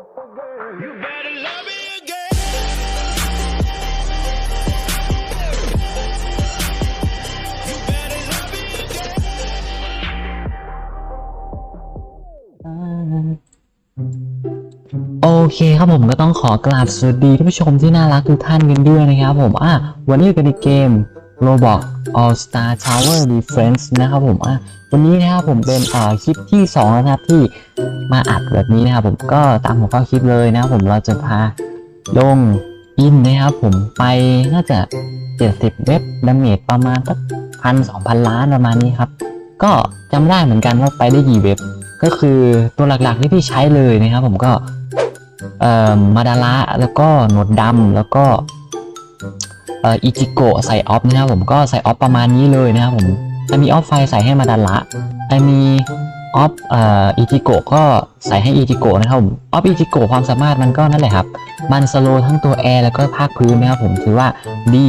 โอเคครับผมก็ต้องขอกราบสวัสดีท่านผู้ชมที่น่ารักทุกท่านกันด้วยนะครับผมอะวันนี้อยู่กันในเกม Roblox All Star Tower Defense นะครับผมอะวันนี้นะครับผมเป็นอ่าคลิปที่2แล้วนะครับที่มาอัดแบบนี้นะครับผมก็ตามหัวข้อคลิปเลยนะครับผมเราจะพาลงอินนะครับผมไปน่าจะ 70 เว็บดาเมจประมาณสักพันสองพันล้านประมาณนี้ครับ ก็จำได้เหมือนกันว่าไปได้กี่เว็บ ก็คือตัวหลักๆที่พี่ใช้เลยนะครับผมก็เอ่อมาดาระแล้วก็หนวดดำแล้วก็ อิจิโกะใส่ออฟนะครับผมก็ใส่ออฟประมาณนี้เลยนะครับผมถ้ามีออฟไฟใส่ให้มาดาระถ้ามีออฟอิจิโกะก็ใส่ให้อิจิโกะนะครับผมออฟอิจิโกะความสามารถมันก็นั่นแหละครับ มันสโลทั้งตัวแอร์แล้วก็ภาคพื้นนะครับผมถือว่าดี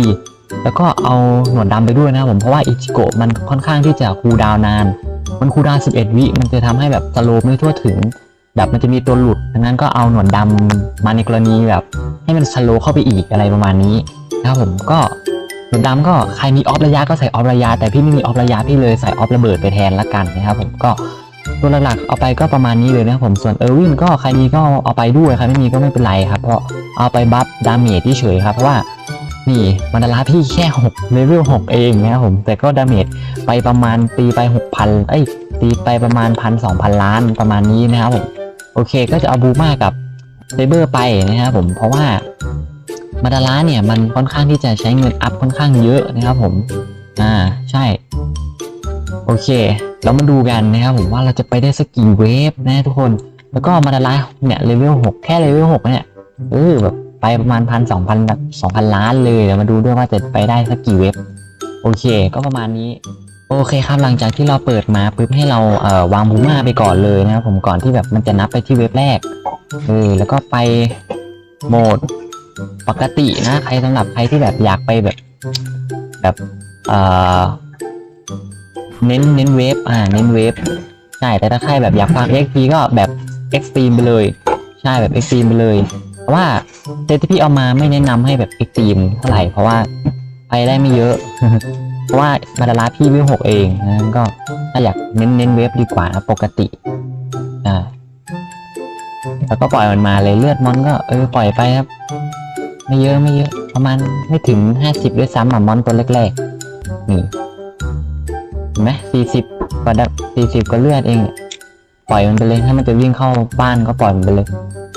แล้วก็เอาหนวดดำไปด้วยนะครับผมเพราะว่าอิจิโกะมันค่อนข้างที่จะคูลดาวนาน มันคูลดาวน์11 วิมันจะทำให้แบบสโลไม่ทั่วถึง แบบมันจะมีตัวหลุดดังนั้นก็เอาหนวดดำมาในกรณีแบบ ให้มันสโลเข้าไปอีกอะไรประมาณนี้ นะครับผมก็หนวดดำก็ใครมีออฟระยะก็ใส่ออฟระยะ แต่พี่ไม่มีออฟระยะพี่เลยใส่ออฟระเบิดไปแทนละกันนะครับผมก็ตัวหลักๆเอาไปก็ประมาณนี้เลยนะครับผมส่วนเออร์วินก็ใครมีก็เอาไปด้วยใครไม่มีก็ไม่เป็นไรครับเพราะเอาไปบัฟดาเมจที่เฉยครับเพราะว่านี่มันดาราพี่แค่6เลเวล6เองนะครับผมแต่ก็ดาเมจไปประมาณตีไป 6,000เอ้ยตีไปประมาณพันสองพันล้านประมาณนี้นะครับผมโอเคก็จะเอาบูมากับเซเบอร์ไปนะครับผมเพราะว่า มาดาราเนี่ยมันค่อนข้างที่จะใช้เงินอัพค่อนข้างเยอะนะครับผม อ่าใช่ โอเค เรามาดูกันนะครับผมว่าเราจะไปได้สักกี่เวฟนะทุกคน แล้วก็มาดาราเนี่ยเลเวล6แค่เลเวล6เนี่ยเออแบบไปประมาณพันสองพันสองพันล้านเลยเดี๋ยวมาดูด้วยว่าจะไปได้สักกี่เว็บ โอเค ก็ประมาณนี้ โอเคครับหลังจากที่เราเปิดมาปุ๊บให้เราเอ่อวางบูมาไปก่อนเลยนะครับผมก่อนที่แบบมันจะนับไปที่เว็บแรกเออแล้วก็ไปโหมด ปกตินะ ใครสำหรับใครที่แบบอยากไปแบบ แบบเอ่อเน้นเน้นเวฟอ่าเน้นเวฟใช่แต่ถ้าใครแบบอยากฟัง XP ก็แบบ Extreme ไปเลย ใช่แบบ Extreme ไปเลยเพราะว่าเซตที่พี่เอามาไม่แนะนำให้แบบเอ็กตีมเท่าไหร่เพราะว่าไปได้ไม่เยอะ เพราะว่ามาดาราพี่วิวหกเองนะก็ถ้าอยากเน้นเน้นเวฟดีกว่านะปกติอ่า แล้วก็ปล่อยมันมาเลยเลือดมอนก็เออปล่อยไปครับ ไม่เยอะไม่เยอะ ประมาณไม่ถึงห้าสิบด้วยซ้ำอะมอนตัวแรกๆนี่เห็นไหมสี่สิบกว่าสี่สิบก็เลือดเอง ปล่อยมันไปเลยถ้ามันจะวิ่งเข้าบ้านก็ปล่อยมันไปเลย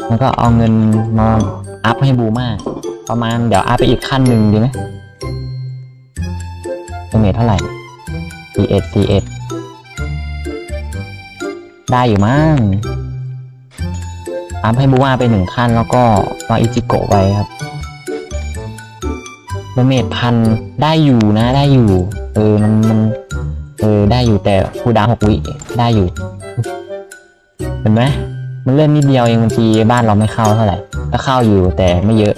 แล้วก็เอาเงินมาอัพให้บูมาประมาณเดี๋ยวอัพไปอีกขั้นหนึ่งดีไหมเมทเท่าไหร่ C1 C1 ได้อยู่มั้ง อัพให้บูมาไปหนึ่งขั้นแล้วก็วางอิจิโกะไว้ครับเมทพันได้อยู่นะได้อยู่ เออมันมันเออได้อยู่แต่คูดาวหกวิได้อยู่ เห็นไหมมันเล่นนิดเดียวเองบางทีบ้านเราไม่เข้าเท่าไหร่ก็เข้าอยู่แต่ไม่เยอะ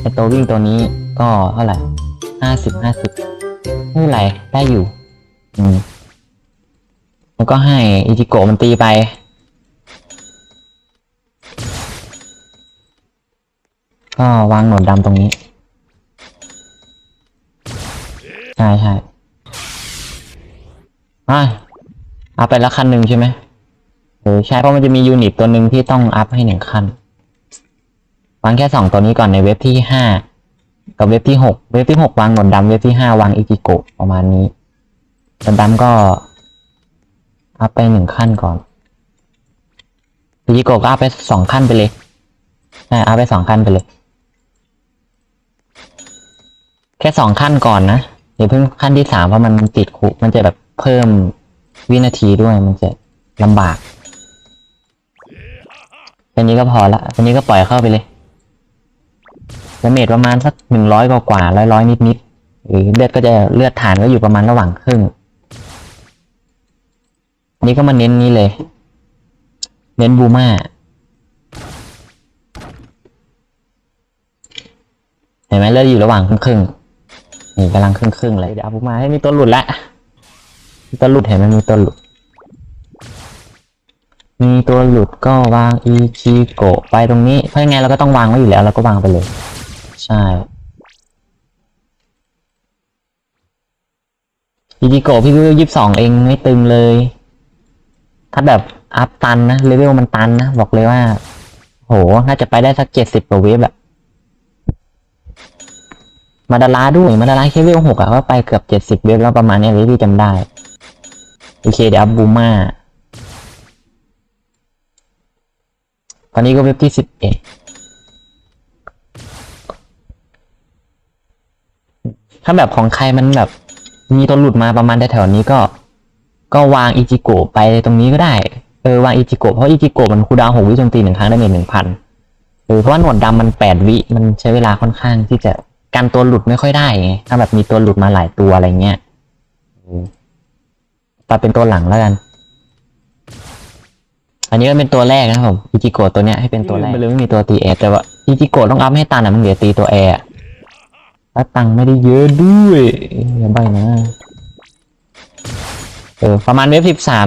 ไอตัววิ่งตัวนี้ก็เท่าไหร่ห้าสิบห้าสิบไม่เป็นไรได้อยู่ อืมแล้วก็ให้อิจิโกะมันตีไป ก็วางหนวดดำตรงนี้ ใช่ใช่อะเอาไปละคันหนึ่งใช่ไหมเออใช่เพราะมันจะมียูนิตตัวหนึ่งที่ต้องอัพให้หนึ่งขั้น วางแค่สองตัวนี้ก่อนในเว็บที่ห้ากับเว็บที่หกเว็บที่หกวางหนวดดำเว็บที่ห้าวางอิจิโกะประมาณนี้หนวดดำก็อัพไปหนึ่งขั้นก่อนอิจิโกะก็อัพไปสองขั้นไปเลยใช่อัพไปสองขั้นไปเลย แค่สองขั้นก่อนนะอย่าเพิ่งขั้นที่สามเพราะมันติดคุมันจะแบบเพิ่มวินาทีด้วยมันจะลำบากแค่นี้ก็พอละแค่นี้ก็ปล่อยเข้าไปเลยดาเมจประมาณสักหนึ่งร้อยกว่าร้อยร้อยนิดนิดๆหรือเลือดก็จะเลือดฐานก็อยู่ประมาณระหว่างครึ่งนี่ก็มาเน้นนี้เลย เน้นบูมาเห็นไหมเลือดอยู่ระหว่างครึ่ง นี่กำลังครึ่งครึ่งๆเลยเดี๋ยวเอาบูมาให้มีตัวหลุดละมีตัวหลุดเห็นไหมมีตัวหลุด มีตัวหลุดก็วางอีจิโกะไปตรงนี้ เพราะยังไงเราก็ต้องวางไว้อยู่แล้วเราก็วางไปเลย ใช่อีจิโกะพี่ก็ยี่สิบสองเองไม่ตึงเลย ถ้าแบบอัพตันนะเลเวลมันตันนะบอกเลยว่า โหน่าจะไปได้สักเจ็ดสิบกว่าเวฟอะ มาดาราด้วยมาดาราแค่เวลหกอะก็ไปเกือบเจ็ดสิบเวฟแล้วประมาณนี้เลยที่จำได้ โอเคเดี๋ยวบูมาตอนนี้ก็เว็บที่สิบเอ็ดถ้าแบบของใครมันแบบ มีตัวหลุดมาประมาณแถวๆนี้ก็ ก็วางอิจิโกะไปตรงนี้ก็ได้ เออวางอิจิโกะเพราะอิจิโกะมันคูดาวหกวิจมตีหนึ่งครั้งได้เมจหนึ่งพันเออเพราะว่าหนวดดำมันแปดวิมันใช้เวลาค่อนข้างที่จะ กันตัวหลุดไม่ค่อยได้ไงถ้าแบบมีตัวหลุดมาหลายตัวอะไรเงี้ยตัดเป็นตัวหลังแล้วกัน อันนี้ก็เป็นตัวแรกนะครับผมอิจิโกะตัวเนี้ยให้เป็นตัวแรกไปเลยไม่มีตัวตีแอร์แต่ว่าอิจิโกะต้องอัพให้ตันอะมันเหลือตีตัวแอร์แล้วตังค์ไม่ได้เยอะด้วยอย่าใบนะเออประมาณเว็บสิบสาม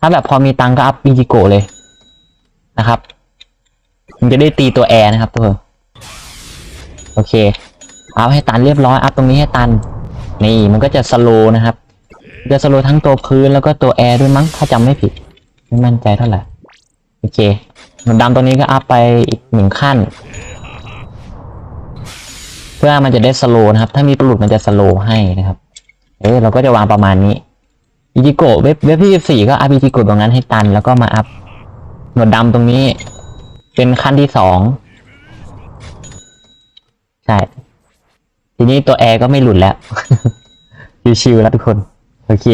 ถ้าแบบพอมีตังค์ก็อัพอิจิโกะเลยนะครับ มันจะได้ตีตัวแอร์นะครับทุกคนโอเค อัพให้ตันเรียบร้อยอัพตรงนี้ให้ตัน นี่มันก็จะสโลนะครับจะสโลทั้งตัวพื้นแล้วก็ตัวแอร์ด้วยมั้ง ถ้าจำไม่ผิด ไม่มั่นใจเท่าไหร่ โอเคหนุนดำตัวนี้ก็อัพไปอีกหนึ่งขั้น เพื่อมันจะได้สโลนะครับ ถ้ามีปลุดมันจะสโลให้นะครับ เออเราก็จะวางประมาณนี้อิจิโกะเว็บเว็บที่สี่ก็อัพอิจิโกะตรงนั้นให้ตัน แล้วก็มาอัพหนวดดำตรงนี้ เป็นขั้นที่สองใช่ ทีนี้ตัวแอร์ก็ไม่หลุดแล้วชิวๆแล้วทุกคน โอเค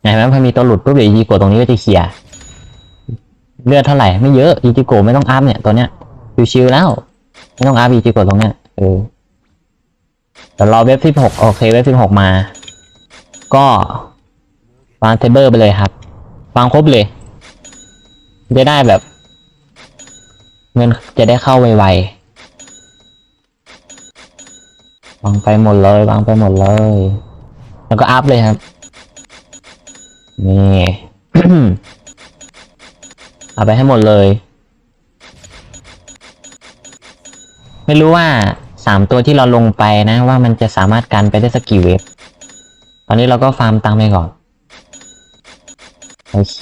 เห็นไหมพอมีตัวหลุดปุ๊บเดี๋ยวอิจิโกะตรงนี้ก็จะเคลียร์เลือดเท่าไหร่ไม่เยอะอิจิโกะไม่ต้องอัพเนี่ยตัวเนี้ยชิวๆแล้ว ไม่ต้องอัพอิจิโกะตรงเนี้ยเออเดี๋ยวรอเว็บที่หกโอเคเว็บที่หกมา ก็วางเทเบิลไปเลยครับวางครบเลย จะได้แบบ เงินจะได้เข้าไวๆ วางไปหมดเลยวางไปหมดเลย แล้วก็อัพเลยครับ นี่เอาไปให้หมดเลย ไม่รู้ว่าสามตัวที่เราลงไปนะ ว่ามันจะสามารถกันไปได้สักกี่เวฟตอนนี้เราก็ฟาร์มตังไปก่อน โอเค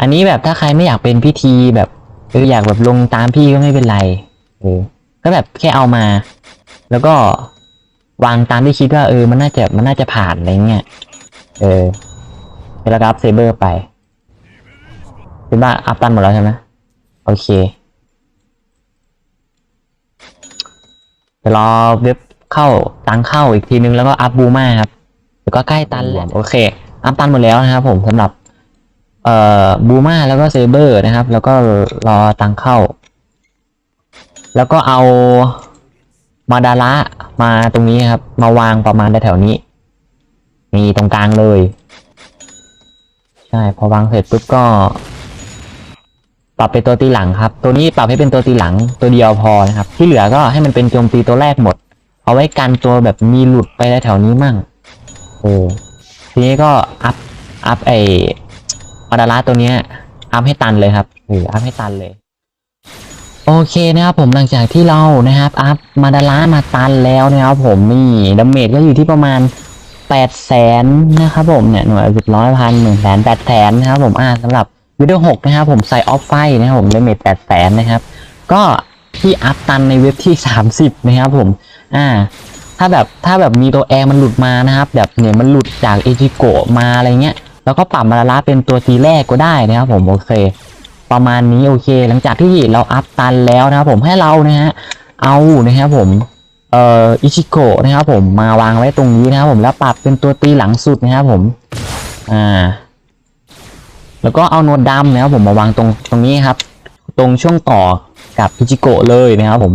อันนี้แบบถ้าใครไม่อยากเป็นพิธีแบบเอออยากแบบลงตามพี่ก็ไม่เป็นไรเออก็แบบแค่เอามา แล้วก็วางตามที่คิดว่าเออ มันน่าจะมันน่าจะผ่านอะไรเงี้ย เออแล้วก็อัพเซเบอร์ไปคิดว่าอัพตันหมดแล้วใช่ไหมโอเคเดี๋ยวรอเว็บเข้าตังเข้าอีกทีนึงแล้วก็อัพบูมาครับแล้วก็ใกล้ตันแล้วโอเค อัพตันหมดแล้วนะครับผมสำหรับ เอ่อบูมาแล้วก็เซเบอร์นะครับ แล้วก็รอตังเข้า แล้วก็เอา มาดาระมาตรงนี้ครับ มาวางประมาณแถวนี้ มีตรงกลางเลย ใช่ พอวางเสร็จปุ๊บก็ ปรับเป็นตัวตีหลังครับ ตัวนี้ปรับให้เป็นตัวตีหลังตัวเดียวพอนะครับ ที่เหลือก็ให้มันเป็นโจมตีตัวแรกหมด เอาไว้กันตัวแบบมีหลุดไปแถวนี้มั่งเออทีนี้ก็อัพอัพไอมาดาราตัวเนี้ยอัพให้ตันเลยครับหรืออัพให้ตันเลย โอเคนะครับผมหลังจากที่เรานะครับอัพมาดารามาตันแล้วนะครับผมนี่ดาเมจก็อยู่ที่ประมาณแปดแสนนะครับผมเนี่ยหน่วยสิบร้อยพันหนึ่งแสนแปดแสนนะครับผมอ่าสำหรับวิดีโอหกนะครับผมใส่ออฟไฟนะครับผมดาเมจแปดแสนนะครับ ก็ที่อัพตันในเว็บที่สามสิบนะครับผมอ่าถ้าแบบถ้าแบบมีตัวแอร์มันหลุดมานะครับ แบบเนี่ยมันหลุดจากเอจิโกะมาอะไรเงี้ยแล้วก็ปรับมาละเป็นตัวทีแรกก็ได้นะครับผมโอเค ประมาณนี้โอเค หลังจากที่เราอัพตันแล้วนะครับผมให้เรานะฮะเอานะครับผมเอ่ออิชิโกะนะครับผมมาวางไว้ตรงนี้นะครับผมแล้วปรับเป็นตัวตีหลังสุดนะครับผมอ่าแล้วก็เอาโนดดำนะครับผมมาวางตรงตรงนี้ครับ ตรงช่วงต่อกับอิจิโกะเลยนะครับผม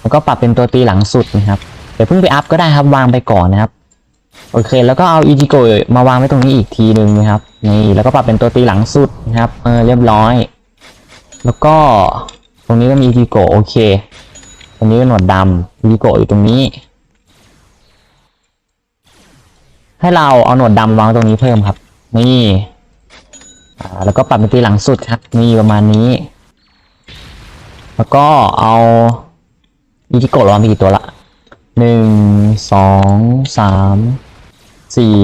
แล้วก็ปรับเป็นตัวตีหลังสุดนะครับเดี๋ยวเพิ่งไปอัพก็ได้ครับวางไปก่อนนะครับโอเค แล้วก็เอาอีจิโกะมาวางไว้ตรงนี้อีกทีหนึ่งนะครับนี่แล้วก็ปรับเป็นตัวตีหลังสุดนะครับเออเรียบร้อย แล้วก็ตรงนี้ก็มีอีโกโอเค ตรงนี้ก็หนวดดำอีโกอยู่ตรงนี้ ให้เราเอาหนวดดำวางตรงนี้เพิ่มครับ นี่แล้วก็ปรับเป็นตีหลังสุดครับมีประมาณนี้ แล้วก็เอาอีทิโกะลองไปกี่ตัวละหนึ่งสองสามสี่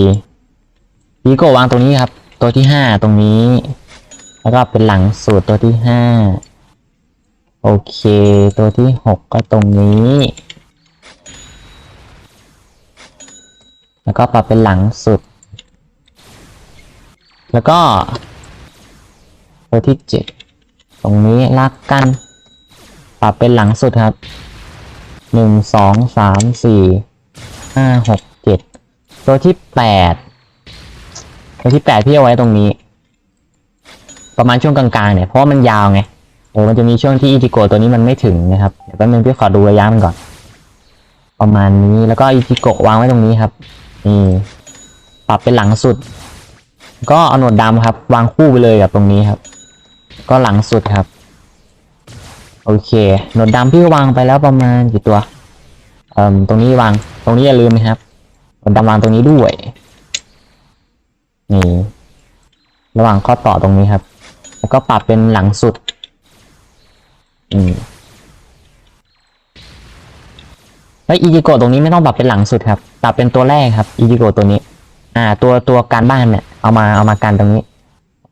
อีทิโกะวางตรงนี้ครับ ตัวที่ห้าตรงนี้ แล้วก็เป็นหลังสุดตัวที่ห้าโอเค ตัวที่หกก็ตรงนี้ แล้วก็ปรับเป็นหลังสุด แล้วก็ ตัวที่เจ็ดตรงนี้ลากกัน ปรับเป็นหลังสุดครับหนึ่งสองสามสี่ห้าหกเจ็ดตัวที่แปดตัวที่แปดพี่เอาไว้ตรงนี้ ประมาณช่วงกลางๆเนี่ยเพราะมันยาวไงเออมันจะมีช่วงที่อีจิโกะตัวนี้มันไม่ถึงนะครับเดี๋ยวแป๊บนึงพี่ขอดูระยะมันก่อน ประมาณนี้แล้วก็อีจิโกะวางไว้ตรงนี้ครับนี่ปรับเป็นหลังสุด ก็เอาหนวดดำครับ วางคู่ไปเลยกับตรงนี้ครับ ก็หลังสุดครับ โอเคหนวดดำพี่วางไปแล้วประมาณกี่ตัวเอ่อตรงนี้วาง ตรงนี้อย่าลืมนะครับหนวดดำวางตรงนี้ด้วยนี่ระหว่างข้อต่อตรงนี้ครับ แล้วก็ปรับเป็นหลังสุด อืมแล้วอีจิโกะตรงนี้ไม่ต้องปรับเป็นหลังสุดครับ ปรับเป็นตัวแรกครับอีจิโกะตัวนี้ อ่า ตัวตัวการบ้านเนี่ย เอามาเอามากันตรงนี้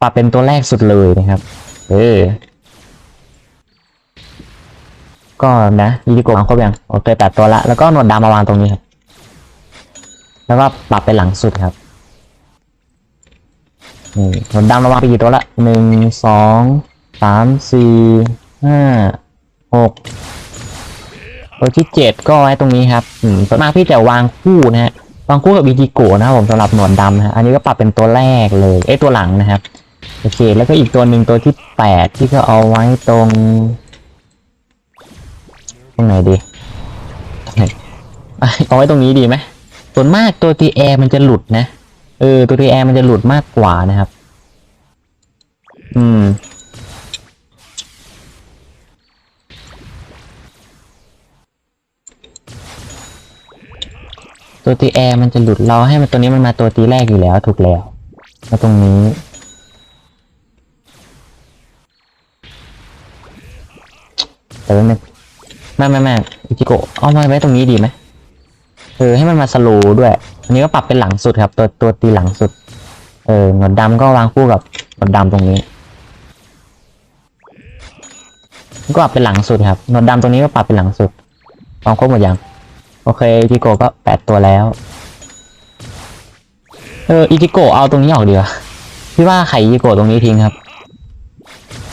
ปรับเป็นตัวแรกสุดเลยนะครับ เออ ก็นะยีดีโกวางครบยังโอเคแปดตัวละ แล้วก็หนวดดำมาวางตรงนี้ครับ แล้วก็ปรับไปหลังสุดครับ นี่หนวดดำเราวางไปกี่ตัวละหนึ่งสองสามสี่ห้าหกตัวที่เจ็ดก็ไว้ตรงนี้ครับอืมส่วนมากพี่จะวางคู่นะฮะวางคู่กับวีดีโกนะครับผมสำหรับหนวดดำฮะอันนี้ก็ปรับเป็นตัวแรกเลยเอ้ตัวหลังนะครับโอเค แล้วก็อีกตัวหนึ่งตัวที่แปดที่ก็เอาไว้ตรง ตรงไหนดีเอาไว้ตรงนี้ดีไหมส่วนมากตัวทีแอร์มันจะหลุดนะ เออตัวทีแอร์มันจะหลุดมากกว่านะครับ อืม ตัวตีแอร์มันจะหลุดเราให้มันตัวนี้มันมาตัวตีแรกอยู่แล้วถูกแล้วแล้วตรงนี้แต่ว่ามันไม่ไม่ไม่อิจิโกะเอามาไว้ตรงนี้ดีไหมเออให้มันมาสโลว์ด้วย อันนี้ก็ปรับเป็นหลังสุดครับ ตัวตัวตีหลังสุด เออหนวดดำก็วางคู่กับหนวดดำตรงนี้ ก็ปรับเป็นหลังสุดครับหนวดดำตรงนี้ก็ปรับเป็นหลังสุดวางครบหมดยังโอเคอิจิโกะก็แปดตัวแล้วเอออิจิโกะเอาตรงนี้ออกดีกว่าพี่ว่าไข่อิจิโกะตรงนี้ทิ้งครับ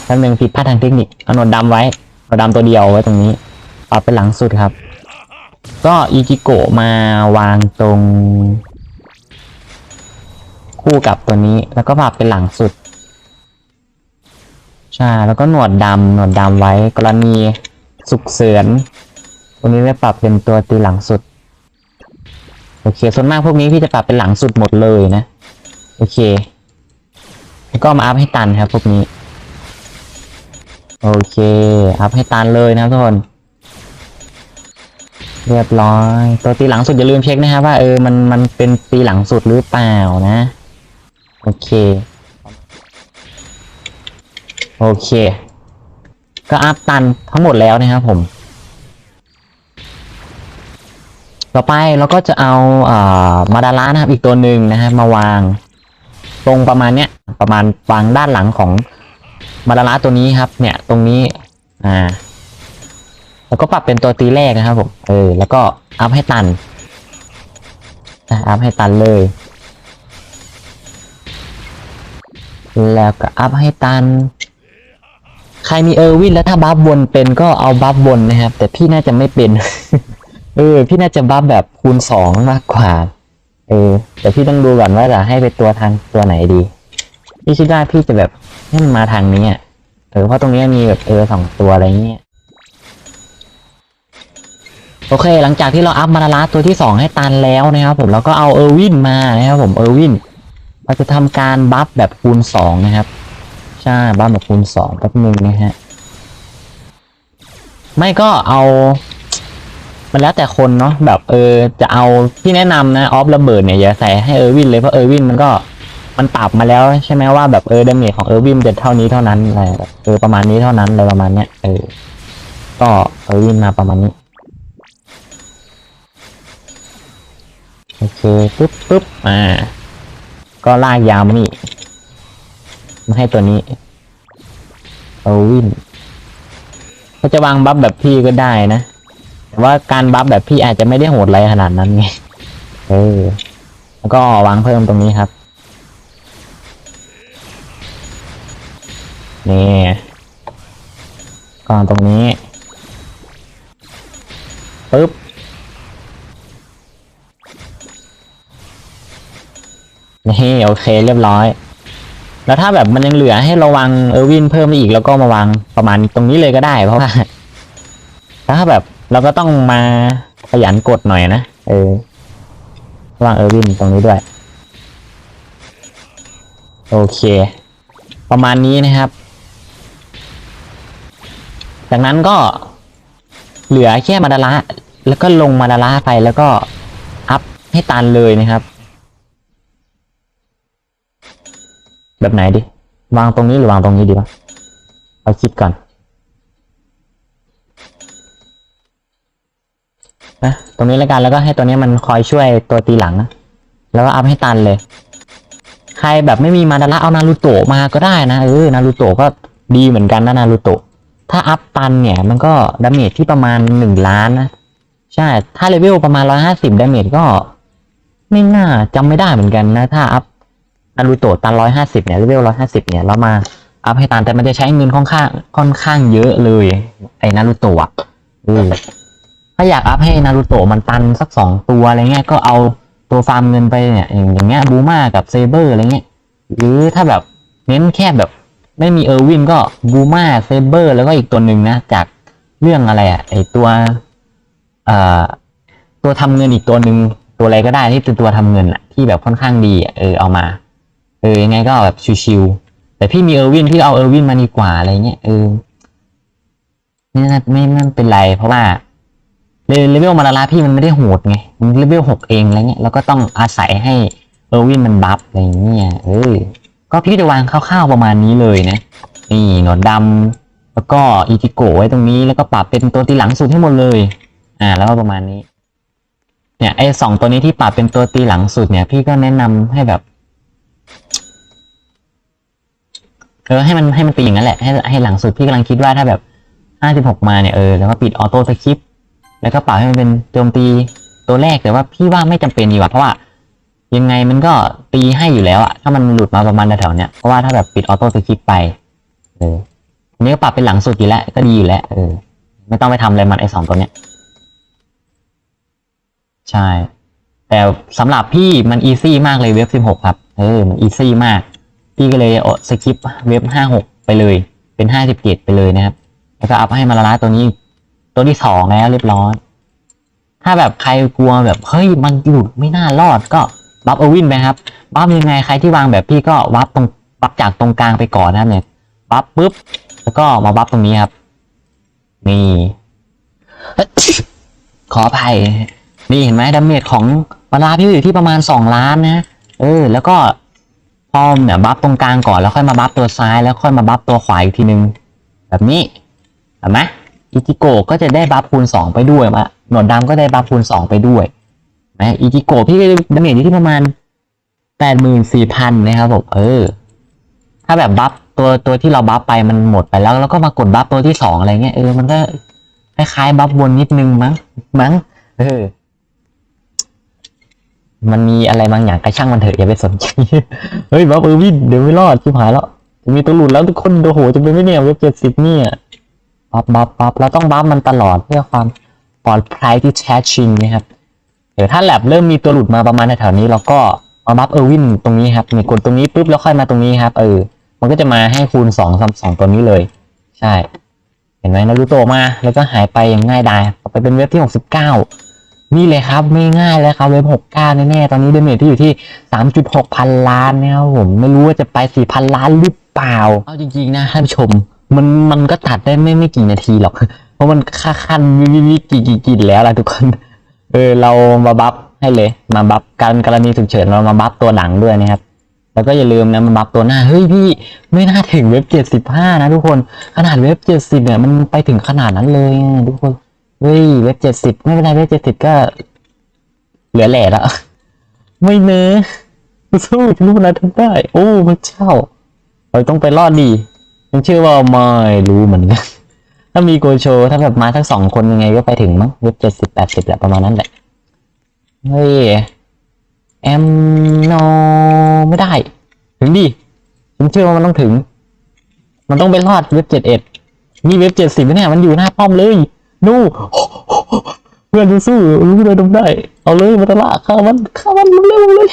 แป๊บนึงผิดพลาดทางเทคนิคเอาหนวดดำไว้หนวดดำตัวเดียวไว้ตรงนี้ปรับเป็นหลังสุดครับ ก็อิจิโกะมาวางตรง คู่กับตัวนี้ แล้วก็ปรับเป็นหลังสุด ใช่ แล้วก็หนวดดำหนวดดำไว้กรณีสุกเสริญตรงนี้ได้ปรับเป็นตัวตีหลังสุด โอเค ส่วนมากพวกนี้พี่จะปรับเป็นหลังสุดหมดเลยนะ โอเค แล้วก็มาอัพให้ตันครับพวกนี้ โอเค อัพให้ตันเลยนะทุกคน เรียบร้อย ตัวตีหลังสุดอย่าลืมเช็คนะครับว่าเออมันมันเป็นตีหลังสุดหรือเปล่านะ โอเค โอเค ก็อัพตันทั้งหมดแล้วนะครับผม ต่อไปเราก็จะเอาอ่ามาดาระนะครับอีกตัวหนึ่งนะฮะมาวาง ตรงประมาณเนี้ยประมาณวางด้านหลังของมาดาระตัวนี้ครับ เนี่ยตรงนี้อ่า แล้วก็ปรับเป็นตัวตีแรกนะครับผมเออแล้วก็อัพให้ตันอะอัพให้ตันเลย แล้วก็อัพให้ตัน ใครมีเออร์วินแล้วถ้าบัฟบนเป็นก็เอาบัฟบนนะครับ แต่พี่น่าจะไม่เป็น เออ พี่น่าจะบัฟแบบคูณสองมากกว่า เออ แต่พี่ต้องดูก่อนว่าจะให้ไปตัวทางตัวไหนดี พี่คิดว่าพี่จะแบบให้มันมาทางนี้อะเออเพราะตรงนี้มีแบบเออสองตัวอะไรเงี้ย โอเค หลังจากที่เราอัพมาราลาตัวที่สองให้ตันแล้วนะครับผมเราก็เอาเออร์วินมานะครับผมเออร์วินเราจะทำการบัฟแบบคูณสองนะครับ ใช่บัฟแบบคูณสองแป๊บนึงนะฮะไม่ก็เอา มันแล้วแต่คนเนาะแบบเออจะเอาที่แนะนำนะออฟระเบิดเนี่ยอย่าใส่ให้เออร์วินเลยเพราะเออร์วินมันก็มันปรับมาแล้วใช่ไหมว่าแบบเออดาเมจของเออร์วินจะเท่านี้เท่านั้นอะไรแบบเออประมาณนี้เท่านั้นอะไรประมาณเนี้ยเออก็เออร์วินมาประมาณนี้ เคปุ๊บปุ๊บอ่า ก็ลากยาวมานี่มาให้ตัวนี้เออร์วินก็จะวางบัฟแบบพี่ก็ได้นะ แต่ว่าการบัฟแบบพี่อาจจะไม่ได้โหดอะไรขนาดนั้นไง เออ แล้วก็วางเพิ่มตรงนี้ครับ นี่ก่อนตรงนี้ปึ๊บ นี่โอเคเรียบร้อย แล้วถ้าแบบมันยังเหลือให้ระวังเออร์วินเพิ่มอีกแล้วก็มาวางประมาณตรงนี้เลยก็ได้เพราะว่าถ้าแบบเราก็ต้องมาขยันกดหน่อยนะเออวางเออร์วินตรงนี้ด้วย โอเค ประมาณนี้นะครับ จากนั้นก็เหลือแค่มาดาระแล้วก็ลงมาดาระไปแล้วก็อัพให้ตันเลยนะครับ แบบไหนดิ วางตรงนี้หรือวางตรงนี้ดีวะเอาคิดก่อนนะตรงนี้แล้วกันแล้วก็ให้ตัวนี้มันคอยช่วยตัวตีหลังนะแล้วก็อัพให้ตันเลย ใครแบบไม่มีมาดาระเอานารูโตะมาก็ได้นะเออนารูโตะก็ดีเหมือนกันนะนารูโตะถ้าอัพตันเนี่ยมันก็ดาเมจที่ประมาณหนึ่งล้านนะใช่ ถ้าเลเวลประมาณร้อยห้าสิบดาเมจก็ไม่น่าจำไม่ได้เหมือนกันนะ ถ้าอัพ นารูโตะตันร้อยห้าสิบเนี่ยเลเวลร้อยห้าสิบเนี่ยแล้วมาอัพให้ตันแต่มันจะใช้เงินค่อนข้างค่อนข้างเยอะเลย ไอ้นารูโตะอะเอถ้าอยากอัพให้นารูโตะมันตันสักสองตัวอะไรเงี้ยก็เอาตัวฟาร์มเงินไปเนี่ยอย่างเงี้ยบูมากับเซเบอร์อะไรเงี้ยหรือถ้าแบบเน้นแค่แบบไม่มีเออร์วินก็บูมาเซเบอร์ แล้วก็อีกตัวหนึ่งนะ จากเรื่องอะไรอะไอตัวเอ่อตัวทำเงินอีกตัวหนึ่งตัวอะไรก็ได้ที่เป็นตัวทำเงินอะที่แบบค่อนข้างดีอะเออเอามา ออยังไงก็แบบชิวๆแต่พี่มีเออร์วินพี่เอาเออร์วินมาดีกว่าอะไรเงี้ยเออไม่น่าไม่ไม่เป็นไร เพราะว่าเลเวลมาลาลาพี่มันไม่ได้โหดไงมันเลเวลหกเองอะไรเงี้ยแล้วก็ต้องอาศัยให้เออร์วินมันบัฟอะไรเงี้ยเออก็พี่จะวางคร่าวๆประมาณนี้เลยนะนี่หนวดดำแล้วก็อีทิโกไว้ตรงนี้แล้วก็ปรับเป็นตัวตีหลังสุดให้หมดเลย อ่า แล้วก็ประมาณนี้ เนี่ยไอ้สองตัวนี้ที่ปรับเป็นตัวตีหลังสุดเนี่ย พี่ก็แนะนำให้แบบ เออให้มันให้มันตีอย่างนั้นแหละให้ให้หลังสุดพี่กำลังคิดว่าถ้าแบบห้าสิบหกมาเนี่ยเออแล้วก็ปิดออโต้สคริปแล้วก็ปรับให้มันเป็นโจมตีตัวแรกแต่ว่าพี่ว่าไม่จำเป็นดีกว่าเพราะว่ายังไงมันก็ตีให้อยู่แล้วอะถ้ามันหลุดมาประมาณแถวเนี้ยเพราะว่าถ้าแบบปิดออโต้สคริปไปเออนนี้ก็ปรับเป็นหลังสุดอยู่แล้วก็ดีอยู่แล้วเออ ไม่ต้องไปทำอะไรมันไอสองตัวเนี้ยใช่ แต่สำหรับพี่มันอีซี่มากเลยเว็บสิบหกครับ เออ มันอีซี่มาก พี่ก็เลยเอาสคริปต์เว็บห้าหกไปเลย เป็นห้าสิบเจ็ดไปเลยนะครับ แล้วก็อัพให้มาละลาตัวนี้ ตัวที่สองแล้วเรียบร้อย ถ้าแบบใครกลัวแบบเฮ้ยมันหลุดไม่น่ารอดก็บัฟเอวินไปครับบัฟยังไงใครที่วางแบบพี่ก็วับตรงบัฟจากตรงกลางไปก่อนนะครับเนี่ยบัฟปุ๊บ แล้วก็มาบัฟตรงนี้ครับ นี่ ขออภัย นี่เห็นไหมดาเมจของมาลาพี่อยู่ที่ประมาณสองล้านนะ เออ แล้วก็ พอเนี่ยบัฟตรงกลางก่อนแล้วค่อยมาบัฟตัวซ้ายแล้วค่อยมาบัฟตัวขวาอีกทีนึง แบบนี้เห็นไหมอิจิโกะก็จะได้บัฟคูณสองไปด้วยมาหนวดดำก็ได้บัฟคูณสองไปด้วยนะอิจิโกะพี่ก็ได้ดาเมจอยู่ที่ประมาณแปดหมื่นสี่พันนะครับผมเออ ถ้าแบบบัฟตัวตัวที่เราบัฟไปมันหมดไปแล้ว แล้วก็มากดบัฟตัวที่สองอะไรเงี้ยเออมันก็คล้ายๆบัฟวนนิดนึงมั้งมั้งเออ มันมีอะไรบางอย่างกระช่างมันเถอะอย่าไปสนใจเฮ้ยบัฟเออร์วินเดี๋ยวไม่รอดชิบหายแล้วจะมีตัวหลุดแล้วทุกคนโอ้โหจะเป็นไม่เนี่ยเว็บเจ็ดสิบเนี่ยบัฟบัฟบัฟเราต้องบัฟมันตลอดเพื่อความปลอดภัยที่แท้จริงนะครับ เดี๋ยวถ้าแลบเริ่มมีตัวหลุดมาประมาณแถวๆนี้เราก็มาบัฟเออร์วินตรงนี้ครับนี่กดตรงนี้ปุ๊บแล้วค่อยมาตรงนี้ครับ เออ มันก็จะมาให้คูณสองสสองตัวนี้เลย ใช่ เห็นไหมนารูโตมาแล้วก็หายไปอย่างง่ายดายไปเป็นเว็บที่หกสิบเก้า นี่เลยครับไม่ง่ายเลยครับเว็บหกเก้าแน่ๆตอนนี้เดเมจที่อยู่ที่สามจุดหกพันล้านนะครับผมไม่รู้ว่าจะไปสี่พันล้านหรือเปล่า เอาจริงๆนะท่านผู้ชม มันมันก็ตัดได้ไม่ไม่กี่นาทีหรอก เพราะมันค่าขั้นวิวิวิกี่กี่กี่แล้วล่ะทุกคน เออเรามาบัฟให้เลย มาบัฟการกรณีฉุกเฉินเรามาบัฟตัวหลังด้วยนะครับแล้วก็อย่าลืมนะมันบัฟตัวหน้าเฮ้ยพี่ไม่น่าถึงเว็บเจ็ดสิบห้านะทุกคนขนาดเว็บเจ็ดสิบเนี่ยมันไปถึงขนาดนั้นเลยอะทุกคน ฮ้ยเว็บเจ็ดสิบไม่เป็นไรเว็บเจ็ดสิบก็ เหลือแหล่แล้วไม่เนอะสู้ลูกนะทำได้ โอ้พระเจ้าเราต้องไปรอดดีฉันเชื่อว่าไม่รู้เหมือนกันถ้ามีโกโชถ้าแบบมาทั้งสองคนยังไงก็ไปถึงมั้งเว็บเจ็ดสิบแปดสิบแหละประมาณนั้นแหละเฮ้ยแอมโนไม่ได้ ถึงดิผมเชื่อว่ามันต้องถึง มันต้องไปรอดเว็บเจ็ดเอ็ดนี่เว็บเจ็ดสิบเนี่ยมันอยู่หน้าป้อมเลย นู่เพื่อนสู้ๆรู้เลยทำได้ เอาเลยมาตะละฆ่ามันฆ่ามันเร็วเลย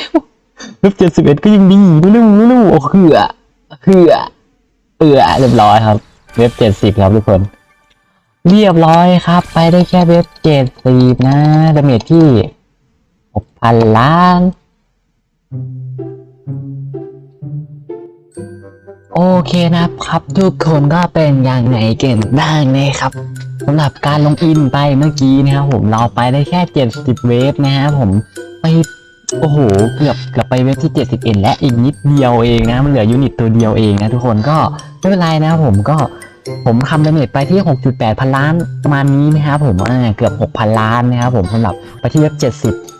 เว็บเจ็ดสิบเอ็ดก็ยังดีเร็วเร็วโอ้เหือเหือเอือเรียบร้อยครับเว็บเจ็ดสิบครับทุกคน เรียบร้อยครับ ไปได้แค่เว็บเจ็ดสิบนะดาเมจที่หกพันล้าน โอเคนะครับ ทุกคนก็เป็นอย่างไหนเก่งบ้างนะครับ สำหรับการลงอินไปเมื่อกี้นะครับผมเราไปได้แค่ 70 เวฟนะครับผมไปโอ้โห เกือบเกือบไปเวฟที่70เอ็นและอีกนิดเดียวเองนะมันเหลือยูนิตตัวเดียวเองนะทุกคนก็ไม่เป็นไรนะครับผมก็ผมทำดาเมจไปที่ 6.8 พันล้านประมาณนี้นะครับผมเกือบ 6,000 ล้านนะครับผมสำหรับไปที่เว็บ70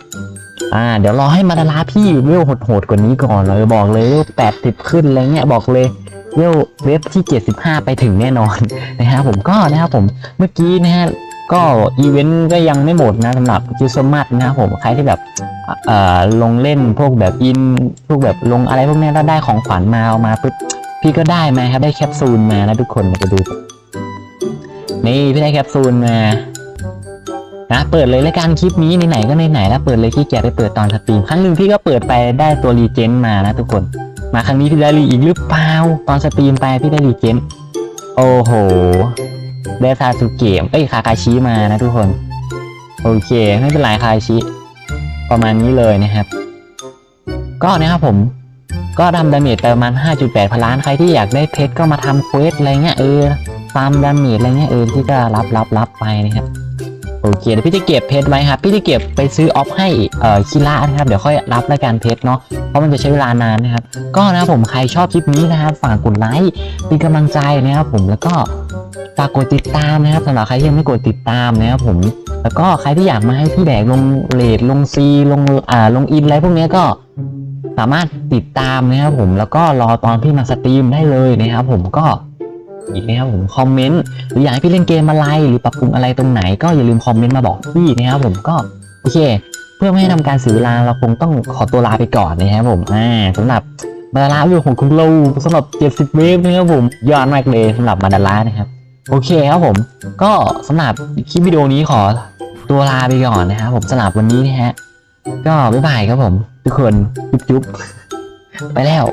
อ่า เดี๋ยวรอให้มาดาราพี่เวลโหดๆกว่านี้ก่อนเลยบอกเลยเวลแปดสิบขึ้นอะไรเงี้ยบอกเลยเวลเว็บที่เจ็ดสิบห้าไปถึงแน่นอนนะฮะผมก็นะครับผมเมื่อกี้นะฮะก็อีเวนต์ก็ยังไม่หมดนะสำหรับคิวสมัตนะครับผมใครที่แบบเอ่อลงเล่นพวกแบบอินพวกแบบลงอะไรพวกนี้แล้วได้ของขวัญมาเอามาปุ๊บพี่ก็ได้มาครับได้แคปซูลมานะทุกคนมาดูนี่พี่ได้แคปซูลมา นะเปิดเลยแล้วกันคลิปนี้ไหนๆก็ไหนๆแล้วเปิดเลยขี้เกียจไปเปิดตอนสตรีมครั้งหนึ่งพี่ก็เปิดไปได้ตัวรีเจนมานะทุกคน มาครั้งนี้พี่ได้รีอีกหรือเปล่าตอนสตรีมไปพี่ได้รีเจนโอ้โหได้ซาสุเกะเอ้ยคาคาชิมานะทุกคน โอเค ไม่เป็นไรคาคาชิประมาณนี้เลยนะครับ ก็นะครับผม ก็ทำดาเมจไปประมาณ 5.8 พันล้านใครที่อยากได้เพชรก็มาทำเควสอะไรเงี้ยเออฟาร์มดาเมจอะไรเงี้ยเออที่ก็รับรับรับไปนะครับ โอเคเดี๋ยวพี่จะเก็บเพชรไว้ครับ พี่จะเก็บไปซื้อออฟให้เอ่อคิระนะครับ เดี๋ยวค่อยรับรายการเพชรเนาะ เพราะมันจะใช้เวลานานนะครับ ก็นะครับผมใครชอบคลิปนี้นะครับฝากกดไลค์เป็นกำลังใจนะครับผมแล้วก็ฝากกดติดตามนะครับสำหรับใครที่ยังไม่กดติดตามนะครับผม แล้วก็ใครที่อยากมาให้พี่แบกลงเลดลงซีลงอ่าลงอินอะไรพวกนี้ก็สามารถติดตามนะครับผมแล้วก็รอตอนพี่มาสตรีมได้เลยนะครับผมก็ อีกนะครับผมคอมเมนต์หรืออยากให้พี่เล่นเกมอะไรหรือปรับปรุงอะไรตรงไหน ก็อย่าลืมคอมเมนต์มาบอกพี่นะครับผมก็โอเค เพื่อไม่ให้ทำการเสียเวลาเราคงต้องขอตัวลาไปก่อนนะครับผมอ่าสำหรับมาดาราวิวของคุณเราสำหรับ 70 เวฟนะครับผมยอดมากเลยสำหรับมาดารานะครับโอเคครับผม ก็สำหรับคลิปวิดีโอนี้ขอตัวลาไปก่อนนะครับผมสำหรับวันนี้นะฮะก็บ๊ายบายครับผม ทุกคนจุ๊บๆไปแล้ว